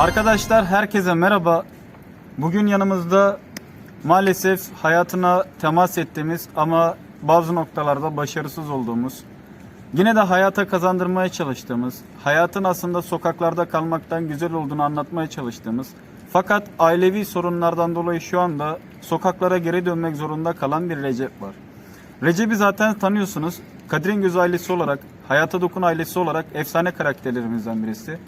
Arkadaşlar herkese merhaba. Bugün yanımızda maalesef hayatına temas ettiğimiz ama bazı noktalarda başarısız olduğumuz, yine de hayata kazandırmaya çalıştığımız, hayatın aslında sokaklarda kalmaktan güzel olduğunu anlatmaya çalıştığımız, fakat ailevi sorunlardan dolayı şu anda sokaklara geri dönmek zorunda kalan bir Recep var. Recep'i zaten tanıyorsunuz. Kadir'in Göz ailesi olarak, Hayata Dokun ailesi olarak efsane karakterlerimizden birisi.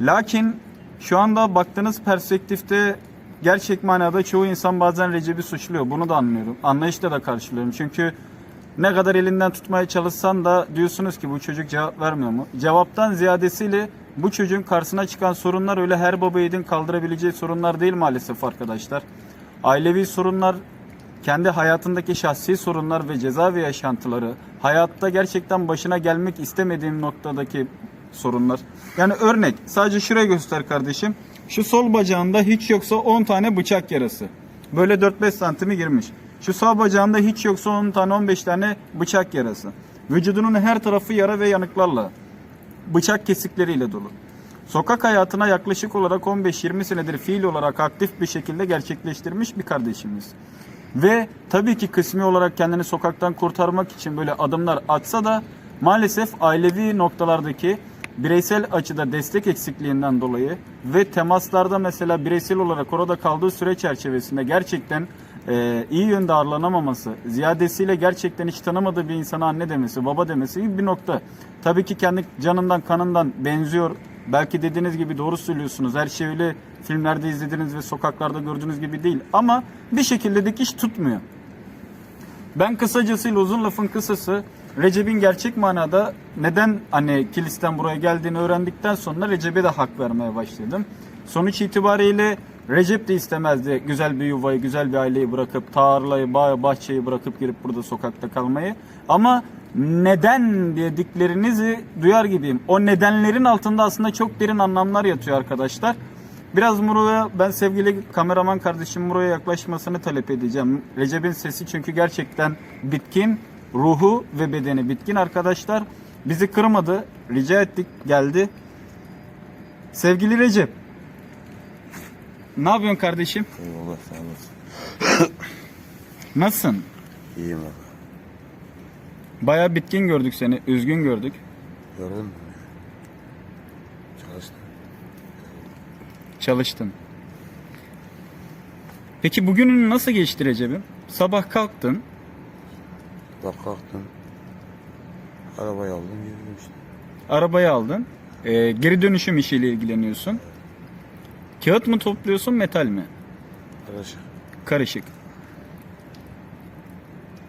Lakin şu anda baktığınız perspektifte gerçek manada çoğu insan bazen Recep'i suçluyor. Bunu da anlıyorum. Anlayışla da karşılıyorum. Çünkü ne kadar elinden tutmaya çalışsan da diyorsunuz ki bu çocuk cevap vermiyor mu? Cevaptan ziyadesiyle bu çocuğun karşısına çıkan sorunlar öyle her baba yiğidin kaldırabileceği sorunlar değil maalesef arkadaşlar. Ailevi sorunlar, kendi hayatındaki şahsi sorunlar ve cezaevi yaşantıları, hayatta gerçekten başına gelmek istemediğim noktadaki sorunlar. Yani örnek, sadece şuraya göster kardeşim. Şu sol bacağında hiç yoksa 10 tane bıçak yarası. Böyle 4-5 santimi girmiş. Şu sağ bacağında hiç yoksa 10 tane 15 tane bıçak yarası. Vücudunun her tarafı yara ve yanıklarla, bıçak kesikleriyle dolu. Sokak hayatına yaklaşık olarak 15-20 senedir fiil olarak aktif bir şekilde gerçekleştirmiş bir kardeşimiz. Ve tabii ki kısmi olarak kendini sokaktan kurtarmak için böyle adımlar atsa da maalesef ailevi noktalardaki bireysel açıda destek eksikliğinden dolayı ve temaslarda mesela bireysel olarak orada kaldığı süre çerçevesinde gerçekten e, iyi yönde ağırlanamaması, ziyadesiyle gerçekten hiç tanımadığı bir insana anne demesi, baba demesi gibi bir nokta. Tabii ki kendi canından, kanından benziyor. Belki dediğiniz gibi doğru söylüyorsunuz. Her şey öyle filmlerde izlediğiniz ve sokaklarda gördüğünüz gibi değil. Ama bir şekilde dikiş tutmuyor. Ben kısacasıyla uzun lafın kısası Recep'in gerçek manada neden hani kilisten buraya geldiğini öğrendikten sonra Recep'e de hak vermeye başladım. Sonuç itibariyle Recep de istemezdi güzel bir yuvayı, güzel bir aileyi bırakıp tarlayı, bahçeyi bırakıp girip burada sokakta kalmayı. Ama neden dediklerinizi duyar gibiyim. O nedenlerin altında aslında çok derin anlamlar yatıyor arkadaşlar. Biraz Muro'ya ben sevgili kameraman kardeşim Muro'ya yaklaşmasını talep edeceğim. Recep'in sesi çünkü gerçekten bitkin. Ruhu ve bedeni bitkin arkadaşlar. Bizi kırmadı. Rica ettik geldi. Sevgili Recep. Ne yapıyorsun kardeşim? Eyvallah sağ olasın. Nasılsın? İyiyim abi. Bayağı bitkin gördük seni. Üzgün gördük. Mü? Çalıştım. Çalıştın. Peki bugünün nasıl geçti Recep'im? Sabah kalktın. Bak kalktım. Arabayı aldım yürüdüm işte. Arabayı aldın. Ee, geri dönüşüm işiyle ilgileniyorsun. Kağıt mı topluyorsun metal mi? Arkadaşlar. Karışık.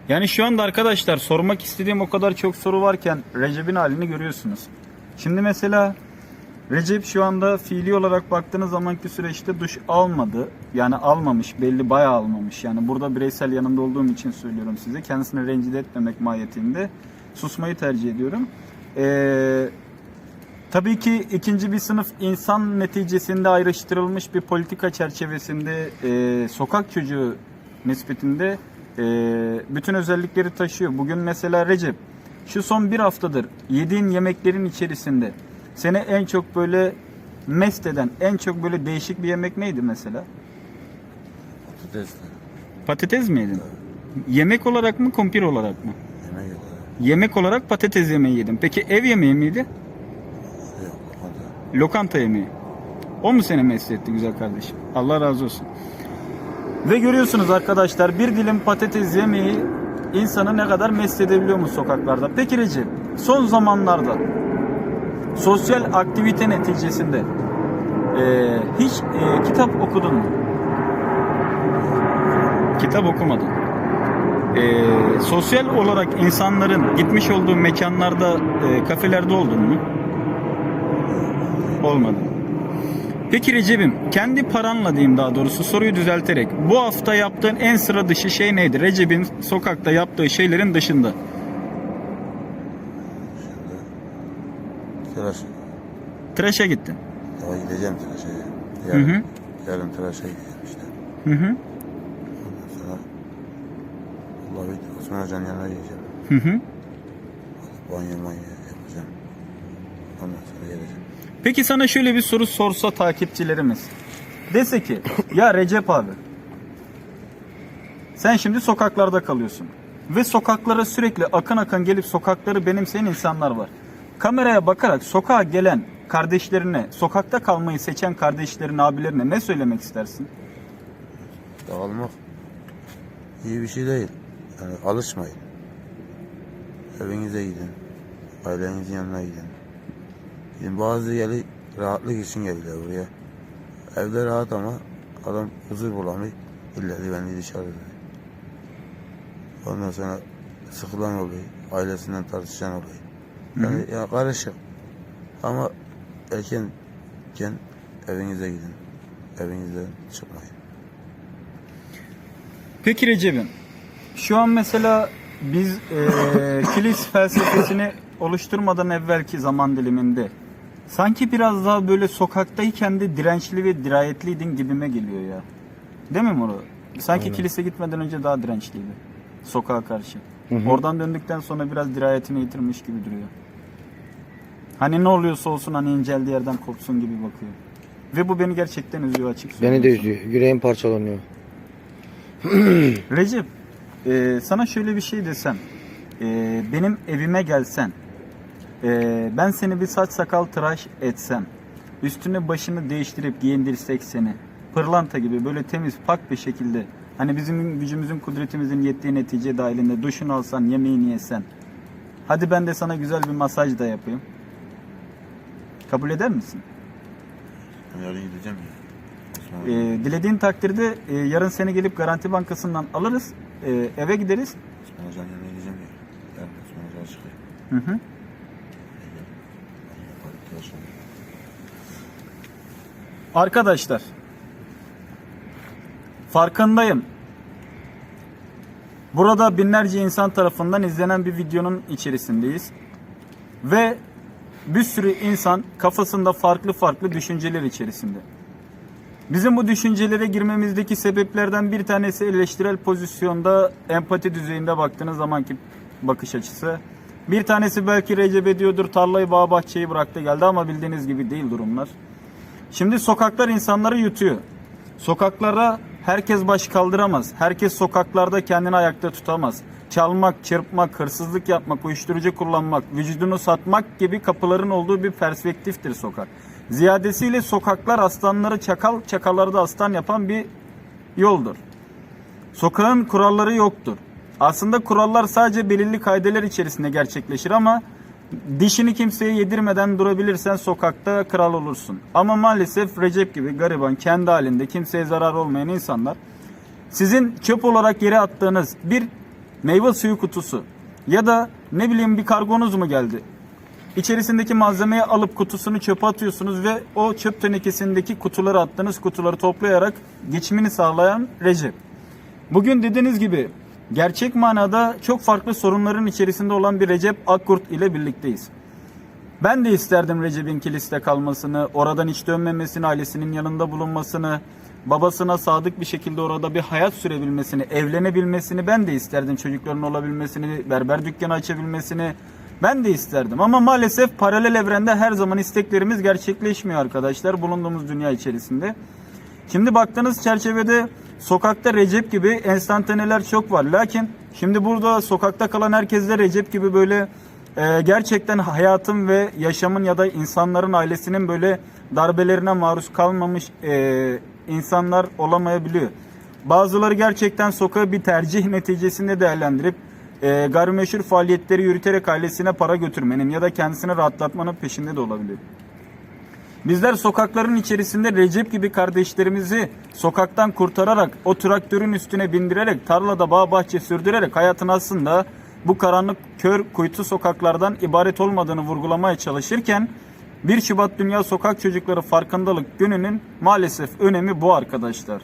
Yani şu anda arkadaşlar sormak istediğim o kadar çok soru varken Recep'in halini görüyorsunuz. Şimdi mesela Recep şu anda fiili olarak baktığınız zamanki süreçte duş almadı. Yani almamış belli bayağı almamış. Yani burada bireysel yanında olduğum için söylüyorum size. Kendisini rencide etmemek mahiyetinde susmayı tercih ediyorum. Ee, Tabii ki ikinci bir sınıf insan neticesinde ayrıştırılmış bir politika çerçevesinde e, sokak çocuğu nispetinde e, bütün özellikleri taşıyor. Bugün mesela Recep şu son bir haftadır yediğin yemeklerin içerisinde seni en çok böyle mest eden, en çok böyle değişik bir yemek neydi mesela? Patates. Patates mi yedin? Yemek olarak mı, kumpir olarak mı? Yemek yok. Yemek olarak patates yemeği yedim. Peki ev yemeği miydi? Yok. Hadi. Lokanta yemeği. O mu seni mesut etti güzel kardeşim? Allah razı olsun. Ve görüyorsunuz arkadaşlar bir dilim patates yemeği insanı ne kadar mest edebiliyor mu sokaklarda? Peki Recep son zamanlarda sosyal aktivite neticesinde eee, hiç eee, kitap okudun mu? Kitap okumadın. Eee, sosyal olarak insanların gitmiş olduğu mekanlarda, eee, kafelerde oldun mu? Olmadı. Peki Recep'im kendi paranla diyeyim daha doğrusu soruyu düzelterek bu hafta yaptığın en sıra dışı şey neydi? Recep'in sokakta yaptığı şeylerin dışında. Şimdi tıraş. Tıraşa gittin. Ya gideceğim tıraşa. Hı Yarın, hı. yarın tıraşa gideceğim işte. Hı hı. Ondan sonra Allah bir Osman Hoca'nın yanına gideceğim. Hı hı. Banyo manyo yapacağım. Ondan sonra geleceğim. Peki sana şöyle bir soru sorsa takipçilerimiz. Dese ki ya Recep abi sen şimdi sokaklarda kalıyorsun. Ve sokaklara sürekli akın akın gelip sokakları benimseyen insanlar var. Kameraya bakarak sokağa gelen kardeşlerine, sokakta kalmayı seçen kardeşlerine, abilerine ne söylemek istersin? Dağılmak iyi bir şey değil. Yani alışmayın. Evinize gidin. Ailenizin yanına gidin. Gidin bazı yeri rahatlık için geliyor buraya. Evde rahat ama adam huzur bulamıyor. İlla beni dışarı diyor. Ondan sonra sıkılan oluyor. Ailesinden tartışan oluyor. Yani ya karışık. Ama erkenken evinize gidin. Evinizden çıkmayın. Peki Recep'im, şu an mesela biz eee kilis felsefesini oluşturmadan evvelki zaman diliminde sanki biraz daha böyle sokaktayken de dirençli ve dirayetliydin gibime geliyor ya. Değil mi Muro? Sanki Aynen. kilise gitmeden önce daha dirençliydi sokağa karşı. Oradan döndükten sonra biraz dirayetini yitirmiş gibi duruyor. Hani ne oluyorsa olsun hani inceldiği yerden kopsun gibi bakıyor. Ve bu beni gerçekten üzüyor açık Beni de üzüyor. Yüreğim parçalanıyor. Recep, e, sana şöyle bir şey desem. E, benim evime gelsen, e, ben seni bir saç sakal tıraş etsem, üstünü başını değiştirip giyindirsek seni, pırlanta gibi böyle temiz, pak bir şekilde, hani bizim gücümüzün, kudretimizin yettiği netice dahilinde duşunu alsan, yemeğini yesen, hadi ben de sana güzel bir masaj da yapayım. Kabul eder misin? Yarın gideceğim ya. Osman E, dilediğin takdirde e, yarın seni gelip Garanti Bankası'ndan alırız, e, eve gideriz. Osman Hoca'nın yanına gideceğim ya. Yarın Osman Hoca çıkıyor. Hı hı. Arkadaşlar. Arkadaşlar farkındayım. Burada binlerce insan tarafından izlenen bir videonun içerisindeyiz. Ve bir sürü insan kafasında farklı farklı düşünceler içerisinde. Bizim bu düşüncelere girmemizdeki sebeplerden bir tanesi eleştirel pozisyonda empati düzeyinde baktığınız zamanki bakış açısı. Bir tanesi belki Recep ediyordur tarlayı bağ bahçeyi bıraktı geldi ama bildiğiniz gibi değil durumlar. Şimdi sokaklar insanları yutuyor. Sokaklara herkes baş kaldıramaz. Herkes sokaklarda kendini ayakta tutamaz. Çalmak, çırpmak, hırsızlık yapmak, uyuşturucu kullanmak, vücudunu satmak gibi kapıların olduğu bir perspektiftir sokak. Ziyadesiyle sokaklar aslanları çakal, çakalları da aslan yapan bir yoldur. Sokağın kuralları yoktur. Aslında kurallar sadece belirli kaideler içerisinde gerçekleşir ama dişini kimseye yedirmeden durabilirsen sokakta kral olursun. Ama maalesef Recep gibi gariban, kendi halinde kimseye zarar olmayan insanlar sizin çöp olarak yere attığınız bir meyve suyu kutusu ya da ne bileyim bir kargonuz mu geldi? İçerisindeki malzemeyi alıp kutusunu çöpe atıyorsunuz ve o çöp tenekesindeki kutuları attığınız kutuları toplayarak geçimini sağlayan Recep. Bugün dediğiniz gibi gerçek manada çok farklı sorunların içerisinde olan bir Recep Akkurt ile birlikteyiz. Ben de isterdim Recep'in kiliste kalmasını, oradan hiç dönmemesini, ailesinin yanında bulunmasını, babasına sadık bir şekilde orada bir hayat sürebilmesini, evlenebilmesini ben de isterdim. Çocukların olabilmesini, berber dükkanı açabilmesini ben de isterdim. Ama maalesef paralel evrende her zaman isteklerimiz gerçekleşmiyor arkadaşlar bulunduğumuz dünya içerisinde. Şimdi baktığınız çerçevede sokakta Recep gibi enstantaneler çok var. Lakin şimdi burada sokakta kalan herkes de Recep gibi böyle e, gerçekten hayatın ve yaşamın ya da insanların ailesinin böyle darbelerine maruz kalmamış e, insanlar olamayabiliyor. Bazıları gerçekten sokağı bir tercih neticesinde değerlendirip e, gayrimeşhur faaliyetleri yürüterek ailesine para götürmenin ya da kendisini rahatlatmanın peşinde de olabiliyor. Bizler sokakların içerisinde Recep gibi kardeşlerimizi sokaktan kurtararak, o traktörün üstüne bindirerek, tarlada bağ bahçe sürdürerek hayatın aslında bu karanlık kör kuytu sokaklardan ibaret olmadığını vurgulamaya çalışırken 1 Şubat Dünya Sokak Çocukları Farkındalık Günü'nün maalesef önemi bu arkadaşlar.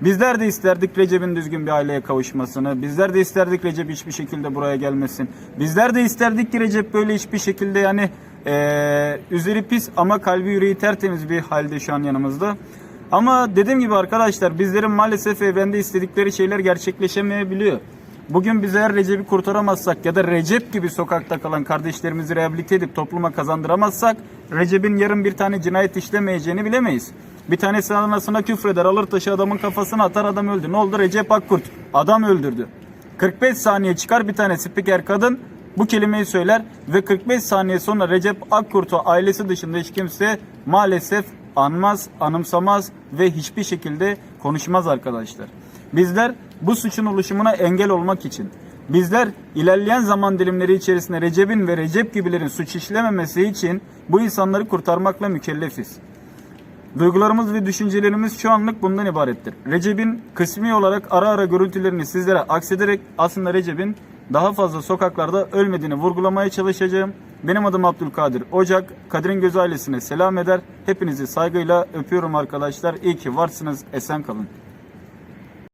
Bizler de isterdik Recep'in düzgün bir aileye kavuşmasını. Bizler de isterdik Recep hiçbir şekilde buraya gelmesin. Bizler de isterdik ki Recep böyle hiçbir şekilde yani eee üzeri pis ama kalbi yüreği tertemiz bir halde şu an yanımızda. Ama dediğim gibi arkadaşlar bizlerin maalesef evrende istedikleri şeyler gerçekleşemeyebiliyor. Bugün biz eğer Recep'i kurtaramazsak ya da Recep gibi sokakta kalan kardeşlerimizi rehabilite edip topluma kazandıramazsak Recep'in yarın bir tane cinayet işlemeyeceğini bilemeyiz. Bir tanesi anasına küfreder alır taşı adamın kafasına atar adam öldü. Ne oldu? Recep Akkurt adam öldürdü. 45 saniye çıkar bir tane spiker kadın bu kelimeyi söyler ve 45 saniye sonra Recep Akkurt'u ailesi dışında hiç kimse maalesef anmaz, anımsamaz ve hiçbir şekilde konuşmaz arkadaşlar. Bizler bu suçun oluşumuna engel olmak için bizler ilerleyen zaman dilimleri içerisinde Recep'in ve Recep gibilerin suç işlememesi için bu insanları kurtarmakla mükellefiz. Duygularımız ve düşüncelerimiz şu anlık bundan ibarettir. Recep'in kısmi olarak ara ara görüntülerini sizlere aksederek aslında Recep'in daha fazla sokaklarda ölmediğini vurgulamaya çalışacağım. Benim adım Abdülkadir Ocak. Kadir'in Gözü ailesine selam eder. Hepinizi saygıyla öpüyorum arkadaşlar. İyi ki varsınız. Esen kalın.